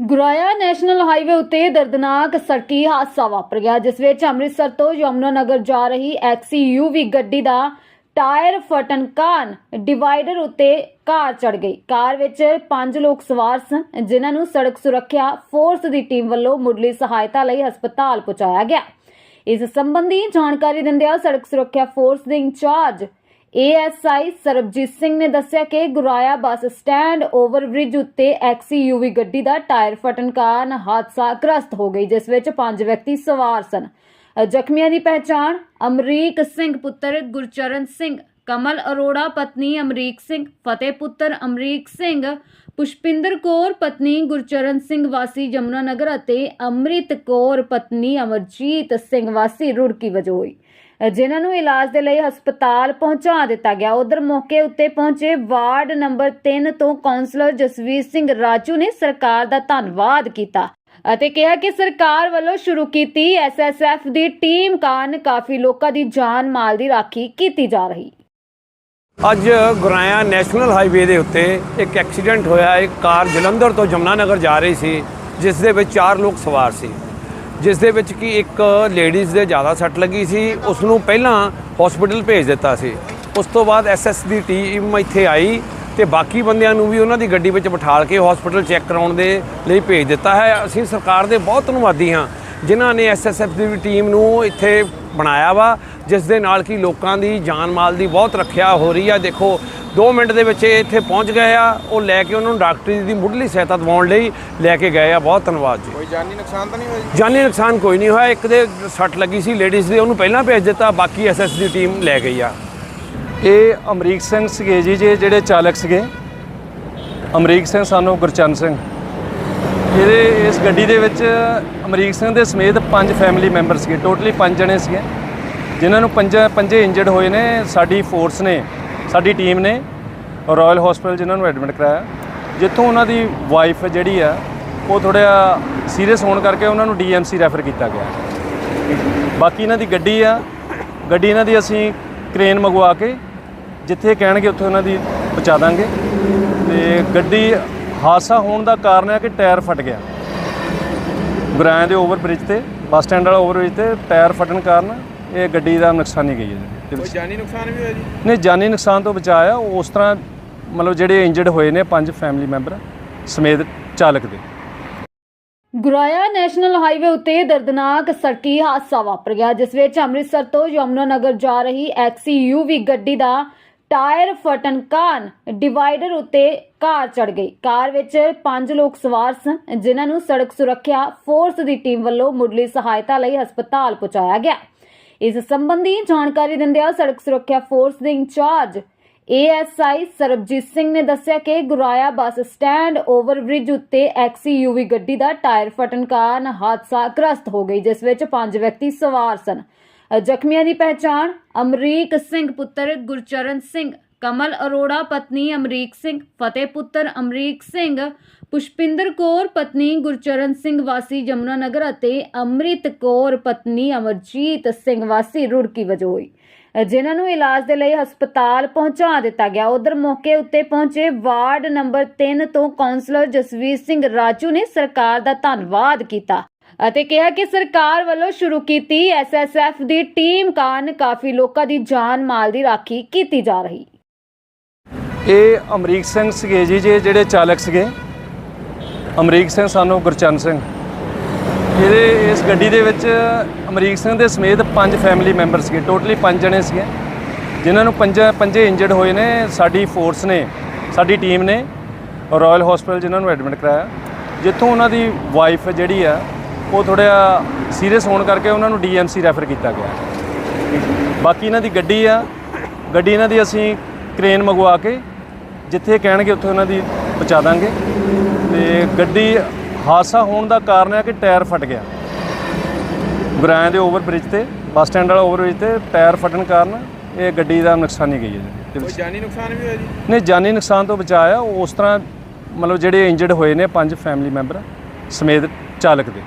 ਗੁਰਾਇਆ national highway ਉੱਤੇ ਦਰਦਨਾਕ ਸੜਕੀ ਹਾਦਸਾ ਵਾਪਰ ਗਿਆ, ਜਿਸ ਵਿੱਚ ਅੰਮ੍ਰਿਤਸਰ ਤੋਂ ਯਮੁਨਾ ਨਗਰ ਜਾ ਰਹੀ ਐਕਸਯੂਵੀ ਗੱਡੀ ਦਾ ਟਾਇਰ ਫਟਣ ਕਾਰਨ ਡਿਵਾਈਡਰ ਉੱਤੇ ਕਾਰ ਚੜ ਗਈ। ਕਾਰ ਵਿੱਚ ਪੰਜ ਲੋਕ ਸਵਾਰ ਸਨ, ਜਿਨ੍ਹਾਂ ਨੂੰ ਸੜਕ ਸੁਰੱਖਿਆ ਫੋਰਸ ਦੀ ਟੀਮ ਵੱਲੋਂ ਮੁੱਢਲੀ ਸਹਾਇਤਾ ਲਈ ਹਸਪਤਾਲ ਪਹੁੰਚਾਇਆ ਗਿਆ। ਇਸ ਸੰਬੰਧੀ ਜਾਣਕਾਰੀ ਦਿੰਦਿਆਂ ਸੜਕ ਸੁਰੱਖਿਆ ਫੋਰਸ ਦੇ ਇੰਚਾਰਜ ਏਐਸਆਈ ਸਰਬਜੀਤ ਸਿੰਘ ਨੇ ਦੱਸਿਆ ਕਿ ਗੁਰਾਇਆ ਬੱਸ ਸਟੈਂਡ ਓਵਰਬ੍ਰਿਜ ਉੱਤੇ ਐਕਸਯੂਵੀ ਗੱਡੀ ਦਾ ਟਾਇਰ ਫਟਣ ਕਾਰਨ ਹਾਦਸਾ ਗ੍ਰਸਤ ਹੋ ਗਈ, ਜਿਸ ਵਿੱਚ ਪੰਜ ਵਿਅਕਤੀ ਸਵਾਰ ਸਨ। ਜ਼ਖਮੀਆਂ ਦੀ ਪਹਿਚਾਣ ਅਮਰੀਕ ਸਿੰਘ ਪੁੱਤਰ ਗੁਰਚਰਨ ਸਿੰਘ, ਕਮਲ ਅਰੋੜਾ ਪਤਨੀ ਅਮਰੀਕ ਸਿੰਘ, ਫਤਿਹ ਪੁੱਤਰ ਅਮਰੀਕ ਸਿੰਘ, ਪੁਸ਼ਪਿੰਦਰ ਕੌਰ ਪਤਨੀ ਗੁਰਚਰਨ ਸਿੰਘ ਵਾਸੀ ਜਮਨਾ ਨਗਰ ਅਤੇ ਅੰਮ੍ਰਿਤ ਕੌਰ ਪਤਨੀ ਅਮਰਜੀਤ ਸਿੰਘ ਵਾਸੀ ਰੁੜਕੀ ਵਜੋਂ ਹੋਈ। ਜਿਨ੍ਹਾਂ ਨੂੰ ਇਲਾਜ ਦੇ ਲਈ ਹਸਪਤਾਲ ਪਹੁੰਚਾ ਦਿੱਤਾ ਗਿਆ। ਉਧਰ ਮੌਕੇ ਉੱਤੇ ਪਹੁੰਚੇ ਵਾਰਡ ਨੰਬਰ 3 ਤੋਂ ਕਾਉਂਸਲਰ ਜਸਵੀਰ ਸਿੰਘ ਰਾਜੂ ਨੇ ਸਰਕਾਰ ਦਾ ਧੰਨਵਾਦ ਕੀਤਾ ਅਤੇ ਕਿਹਾ ਕਿ ਸਰਕਾਰ ਵੱਲੋਂ ਸ਼ੁਰੂ ਕੀਤੀ ਐਸਐਸਐਫ ਦੀ ਟੀਮ ਕਾਰਨ ਕਾਫੀ ਲੋਕਾਂ ਦੀ ਜਾਨ ਮਾਲ ਦੀ ਰਾਖੀ ਕੀਤੀ ਜਾ ਰਹੀ। ਅੱਜ ਗੁਰਾਇਆ ਨੈਸ਼ਨਲ ਹਾਈਵੇ ਦੇ ਉੱਤੇ ਇੱਕ ਐਕਸੀਡੈਂਟ ਹੋਇਆ। ਇੱਕ ਕਾਰ ਜਲੰਧਰ ਤੋਂ ਜਮਨਾਨਗਰ ਜਾ ਰਹੀ ਸੀ, ਜਿਸ ਦੇ ਵਿੱਚ ਚਾਰ ਲੋਕ ਸਵਾਰ ਸੀ। ਜਿਸ ਦੇ ਵਿੱਚ ਕਿ ਇੱਕ ਲੇਡੀਜ਼ ਦੇ ਜ਼ਿਆਦਾ ਸੱਟ ਲੱਗੀ ਸੀ ਉਸ ਨੂੰ ਪਹਿਲਾਂ ਹਸਪੀਟਲ ਭੇਜ ਦਿੱਤਾ ਸੀ। ਉਸ ਤੋਂ ਬਾਅਦ ਐਸਐਸ ਦੀ ਟੀਮ ਇੱਥੇ ਆਈ ਤੇ ਬਾਕੀ ਬੰਦਿਆਂ ਨੂੰ ਵੀ ਉਹਨਾਂ ਦੀ ਗੱਡੀ ਵਿੱਚ ਬਿਠਾਲ ਕੇ ਹਸਪੀਟਲ ਚੈੱਕ ਕਰਾਉਣ ਦੇ ਲਈ ਭੇਜ ਦਿੱਤਾ ਹੈ। ਅਸੀਂ ਸਰਕਾਰ ਦੇ ਬਹੁਤ ਧੰਨਵਾਦੀ ਹਾਂ, ਜਿਨ੍ਹਾਂ ਨੇ ਐਸਐਸਐਫ ਦੀ ਟੀਮ ਨੂੰ ਇੱਥੇ ਬਣਾਇਆ ਵਾ, ਜਿਸ ਦੇ ਨਾਲ ਕਿ ਲੋਕਾਂ ਦੀ ਜਾਨ ਮਾਲ ਦੀ ਬਹੁਤ ਰੱਖਿਆ ਹੋ ਰਹੀ ਆ। ਦੇਖੋ 2 ਮਿੰਟ ਦੇ ਵਿੱਚ ਇਹ ਇੱਥੇ ਪਹੁੰਚ ਗਏ ਆ ਉਹ ਲੈ ਕੇ ਉਹਨਾਂ ਨੂੰ ਡਾਕਟਰੀ ਦੀ ਮੁੱਢਲੀ ਸਹਾਇਤਾ ਦਿਵਾਉਣ ਲਈ ਲੈ ਕੇ ਗਏ ਆ। ਬਹੁਤ ਧੰਨਵਾਦ ਜੀ। ਕੋਈ ਜਾਨੀ ਨੁਕਸਾਨ ਤਾਂ ਨਹੀਂ ਹੋਇਆ ਜੀ? ਜਾਨੀ ਨੁਕਸਾਨ ਕੋਈ ਨਹੀਂ ਹੋਇਆ। ਇੱਕ ਦੇ ਸੱਟ ਲੱਗੀ ਸੀ ਲੇਡੀਜ਼ ਦੇ ਉਹਨੂੰ ਪਹਿਲਾਂ ਭੇਜ ਦਿੱਤਾ ਬਾਕੀ ਐਸਐਸ ਦੀ ਟੀਮ ਲੈ ਗਈ ਆ। ਇਹ ਅਮਰੀਕ ਸਿੰਘ ਸੀਗੇ ਜੀ ਜੇ ਜਿਹੜੇ ਚਾਲਕ ਸੀਗੇ। ਅਮਰੀਕ ਸਿੰਘ ਸਾਨੂੰ ਗੁਰਚਰਨ ਸਿੰਘ। ਇਹਦੇ ਇਸ ਗੱਡੀ ਦੇ ਵਿੱਚ ਅਮਰੀਕ ਸਿੰਘ ਦੇ ਸਮੇਤ ਪੰਜ ਫੈਮਿਲੀ ਮੈਂਬਰ ਸੀਗੇ। ਟੋਟਲੀ ਪੰਜ ਜਣੇ ਸੀਗੇ। ਜਿਨ੍ਹਾਂ ਨੂੰ ਪੰਜ ਪੰਜੇ ਇੰਜਰਡ ਹੋਏ ਨੇ। ਸਾਡੀ ਫੋਰਸ ਨੇ ਸਾਡੀ ਟੀਮ ਨੇ ਰਾਇਲ ਹਸਪੀਟਲ ਜਿਨ੍ਹਾਂ ਨੂੰ ਐਡਮਿਟ ਕਰਾਇਆ। ਜਿੱਥੋਂ ਉਹਨਾਂ ਦੀ ਵਾਈਫ ਜਿਹੜੀ ਆ, ਉਹ ਥੋੜ੍ਹਾ ਸੀਰੀਅਸ ਹੋਣ ਕਰਕੇ ਉਹਨਾਂ ਨੂੰ ਡੀਐਮਸੀ ਰੈਫਰ ਕੀਤਾ ਗਿਆ। ਬਾਕੀ ਇਹਨਾਂ ਦੀ ਗੱਡੀ ਆ, ਗੱਡੀ ਇਹਨਾਂ ਦੀ ਅਸੀਂ ਕ੍ਰੇਨ ਮੰਗਵਾ ਕੇ ਜਿੱਥੇ ਕਹਿਣਗੇ ਉੱਥੇ ਉਹਨਾਂ ਦੀ ਪਹੁੰਚਾ ਦਾਂਗੇ। ਤੇ ਗੱਡੀ ਹਾਦਸਾ ਹੋਣ ਦਾ ਕਾਰਨ ਹੈ ਕਿ ਟਾਇਰ ਫਟ ਗਿਆ। ਗੁਰਾਇਆਂ ਦੇ ਓਵਰ ਬ੍ਰਿਜ ਤੇ, ਬੱਸ ਸਟੈਂਡ ਵਾਲਾ ਓਵਰ ਬ੍ਰਿਜ ਤੇ ਟਾਇਰ ਫਟਣ ਕਾਰਨ ਇਹ ਗੱਡੀ ਦਾ ਨੁਕਸਾਨੀ ਗਈ ਹੈ। ਕੋਈ ਜਾਨੀ ਨੁਕਸਾਨ ਵੀ ਹੋਇਆ ਜੀ? ਨਹੀਂ ਜਾਨੀ ਨੁਕਸਾਨ ਤੋਂ ਬਚਾਇਆ ਉਸ ਤਰ੍ਹਾਂ ਮਤਲਬ ਜਿਹੜੇ ਇੰਜਰਡ ਹੋਏ ਨੇ ਪੰਜ ਫੈਮਿਲੀ ਮੈਂਬਰ ਸਮੇਤ ਚਾਲਕ ਦੇ। ਗੁਰਾਇਆ ਨੈਸ਼ਨਲ ਹਾਈਵੇ ਉੱਤੇ ਦਰਦਨਾਕ ਸੜਕੀ ਹਾਦਸਾ ਵਾਪਰ ਗਿਆ ਜਿਸ ਵਿੱਚ ਅੰਮ੍ਰਿਤਸਰ ਤੋਂ ਯਮੁਨਾਨਗਰ ਜਾ ਰਹੀ ਐਕਸਯੂਵੀ ਗੱਡੀ ਦਾ ਟਾਇਰ ਫਟਣ ਕਾਰਨ ਡਿਵਾਈਡਰ ਉੱਤੇ ਕਾਰ ਚੜ ਗਈ। ਕਾਰ ਵਿੱਚ ਪੰਜ ਲੋਕ ਸਵਾਰ ਸਨ ਜਿਨ੍ਹਾਂ ਨੂੰ ਸੜਕ ਸੁਰੱਖਿਆ ਫੋਰਸ ਦੀ ਟੀਮ ਵੱਲੋਂ ਮੁੱਢਲੀ ਸਹਾਇਤਾ ਲਈ ਹਸਪਤਾਲ ਪਹੁੰਚਾਇਆ ਗਿਆ। ਇਸ ਸੰਬੰਧੀ ਜਾਣਕਾਰੀ ਦਿੰਦਿਆਂ ਸੜਕ ਸੁਰੱਖਿਆ ਫੋਰਸ ਦੇ ਇੰਚਾਰਜ ਏਐਸਆਈ ਸਰਬਜੀਤ ਸਿੰਘ ਨੇ ਦੱਸਿਆ ਕਿ ਗੁਰਾਇਆ ਬੱਸ ਸਟੈਂਡ ਓਵਰਬ੍ਰਿਜ ਉੱਤੇ ਐਕਸਯੂਵੀ ਗੱਡੀ ਦਾ ਟਾਇਰ ਫਟਣ ਕਾਰਨ ਹਾਦਸਾ ਗ੍ਰਸਤ ਹੋ ਗਈ, ਜਿਸ ਵਿੱਚ ਪੰਜ ਵਿਅਕਤੀ ਸਵਾਰ ਸਨ। ਜ਼ਖਮੀਆਂ ਦੀ ਪਹਿਚਾਣ ਅਮਰੀਕ ਸਿੰਘ ਪੁੱਤਰ ਗੁਰਚਰਨ ਸਿੰਘ ਕਮਲ ਅਰੋੜਾ, ਪਤਨੀ ਅਮਰੀਕ ਸਿੰਘ, ਫਤਿਹ ਪੁੱਤਰ ਅਮਰੀਕ ਸਿੰਘ, ਪੁਸ਼ਪਿੰਦਰ ਕੌਰ, ਪਤਨੀ ਗੁਰਚਰਨ ਸਿੰਘ ਵਾਸੀ ਜਮਨਾ ਨਗਰ ਅਤੇ ਅੰਮ੍ਰਿਤ ਕੌਰ, ਪਤਨੀ ਅਮਰਜੀਤ ਸਿੰਘ ਵਾਸੀ ਰੁੜਕੀ ਵਜੋਂ ਹੋਈ ਜਿਨ੍ਹਾਂ ਨੂੰ ਇਲਾਜ ਦੇ ਲਈ ਹਸਪਤਾਲ ਪਹੁੰਚਾ ਦਿੱਤਾ ਗਿਆ। ਉਧਰ ਮੌਕੇ ਉੱਤੇ ਪਹੁੰਚੇ ਵਾਰਡ ਨੰਬਰ 3 ਤੋਂ ਕਾਉਂਸਲਰ ਜਸਵੀਰ ਸਿੰਘ ਰਾਜੂ ਨੇ ਸਰਕਾਰ ਦਾ ਧੰਨਵਾਦ ਕੀਤਾ ਅਤੇ ਕਿਹਾ ਕਿ ਸਰਕਾਰ ਵੱਲੋਂ ਸ਼ੁਰੂ ਕੀਤੀ ਐਸਐਸਐਫ ਦੀ ਟੀਮ ਕਾਰਨ ਕਾਫੀ ਲੋਕਾਂ ਦੀ ਜਾਨ ਮਾਲ ਦੀ ਰਾਖੀ ਕੀਤੀ ਜਾ ਰਹੀ। ਇਹ ਅਮਰੀਕ ਸਿੰਘ ਸੀਗੇ ਜੀ, ਜੇ ਜਿਹੜੇ ਚਾਲਕ ਸੀਗੇ। ਅਮਰੀਕ ਸਿੰਘ, ਸਾਨੂੰ ਗੁਰਚਰਨ ਸਿੰਘ। ਇਹਦੇ, ਇਸ ਗੱਡੀ ਦੇ ਵਿੱਚ ਅਮਰੀਕ ਸਿੰਘ ਦੇ ਸਮੇਤ ਪੰਜ ਫੈਮਿਲੀ ਮੈਂਬਰ ਸੀਗੇ। ਟੋਟਲੀ ਪੰਜ ਜਣੇ ਸੀਗੇ। ਜਿਨ੍ਹਾਂ ਨੂੰ ਪੰਜ, ਪੰਜੇ ਇੰਜਰਡ ਹੋਏ ਨੇ। ਸਾਡੀ ਫੋਰਸ ਨੇ, ਸਾਡੀ ਟੀਮ ਨੇ ਰਾਇਲ ਹਸਪੀਟਲ ਜਿਨ੍ਹਾਂ ਨੂੰ ਐਡਮਿਟ ਕਰਾਇਆ। ਜਿੱਥੋਂ ਉਹਨਾਂ ਦੀ ਵਾਈਫ ਜਿਹੜੀ ਆ, ਉਹ ਥੋੜ੍ਹਾ ਸੀਰੀਅਸ ਹੋਣ ਕਰਕੇ ਉਹਨਾਂ ਨੂੰ ਡੀਐਮਸੀ ਰੈਫਰ ਕੀਤਾ ਗਿਆ। ਬਾਕੀ ਇਹਨਾਂ ਦੀ ਗੱਡੀ ਆ। ਗੱਡੀ ਇਹਨਾਂ ਦੀ ਅਸੀਂ ਕ੍ਰੇਨ ਮੰਗਵਾ ਕੇ ਜਿੱਥੇ ਕਹਿਣਗੇ ਉੱਥੇ ਉਹਨਾਂ ਦੀ ਪਹੁੰਚਾ ਦਾਂਗੇ। ਤੇ ਗੱਡੀ ਹਾਦਸਾ ਹੋਣ ਦਾ ਕਾਰਨ ਹੈ ਕਿ ਟਾਇਰ ਫਟ ਗਿਆ। ਗੁਰਾਇਆਂ ਦੇ ਓਵਰ ਬ੍ਰਿਜ ਤੇ ਬੱਸ ਸਟੈਂਡ ਵਾਲਾ ਓਵਰ ਬ੍ਰਿਜ ਤੇ ਟਾਇਰ ਫਟਣ ਕਾਰਨ ਇਹ ਗੱਡੀ ਦਾ ਨੁਕਸਾਨੀ ਗਈ ਹੈ। ਜੀ ਕੋਈ ਜਾਨੀ ਨੁਕਸਾਨ ਵੀ ਹੋਇਆ ਜੀ? ਨਹੀਂ ਜਾਨੀ ਨੁਕਸਾਨ ਤੋਂ ਬਚਾਇਆ ਉਸ ਤਰ੍ਹਾਂ ਮਤਲਬ ਜਿਹੜੇ ਇੰਜਰਡ ਹੋਏ ਨੇ ਪੰਜ ਫੈਮਿਲੀ ਮੈਂਬਰ ਸਮੇਤ ਚਾਲਕ ਦੇ।